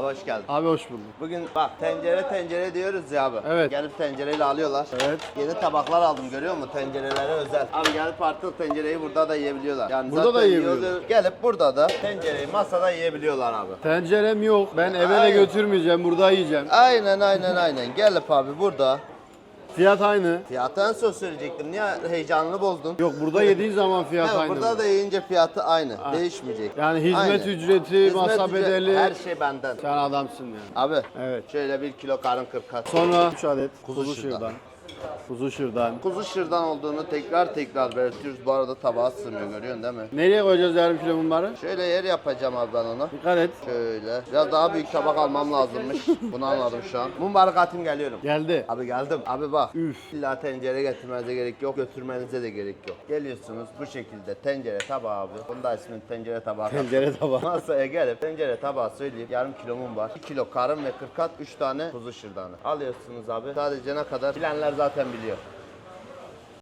Abi hoş geldin. Abi hoş bulduk. Bugün bak tencere tencere diyoruz ya abi. Evet. Gelip tencereyle alıyorlar. Evet. Yeni tabaklar aldım görüyor musun? Tencerelere özel. Abi gelip artık tencereyi burada da yiyebiliyorlar. Yani Burada zaten da yiyebiliyorlar. yiyorlar. Gelip burada da tencereyi masada yiyebiliyorlar abi. Tencerem yok. Ben eve de Aynen. götürmeyeceğim. Burada yiyeceğim. Aynen aynen aynen. Gelip abi burada. Fiyat aynı. Fiyatı en son söyleyecektim. Niye heyecanını bozdun? Yok burada yediğin zaman fiyat Evet, aynı. burada da yiyince fiyatı aynı. Değişmeyecek. Yani hizmet Aynen. ücreti, masa ücreti, bedeli. Her şey benden. Sen adamsın yani. Abi Evet. şöyle bir kilo karın kırkat. Sonra 3 adet Kuzu kuzu, şırdan. şırdan. Kuzu şırdan. Kuzu şırdan olduğunu tekrar tekrar belirtiyoruz. Bu arada tabağa sığmıyor görüyorsun değil mi? Nereye koyacağız yarım kilo bunları? Şöyle yer yapacağım abi ben ona. Dikkat et. Şöyle. Biraz daha büyük tabak almam lazımmış. Bunu anladım şu an. Mumbarı katım geliyorum. Geldi. Abi geldim. Abi bak. Üf. İlla tencere getirmenize gerek yok. Götürmenize de gerek yok. Geliyorsunuz bu şekilde tencere tabağı abi. Bunu da ismini tencere tabağı. Tencere tabağı. Masaya gelip tencere tabağı söyleyip yarım kilo mum var. 2 kilo karın ve 40 3 tane kuzu şırdanı. Alıyorsunuz abi. Sadece ne kadar bilenler zaten biliyor.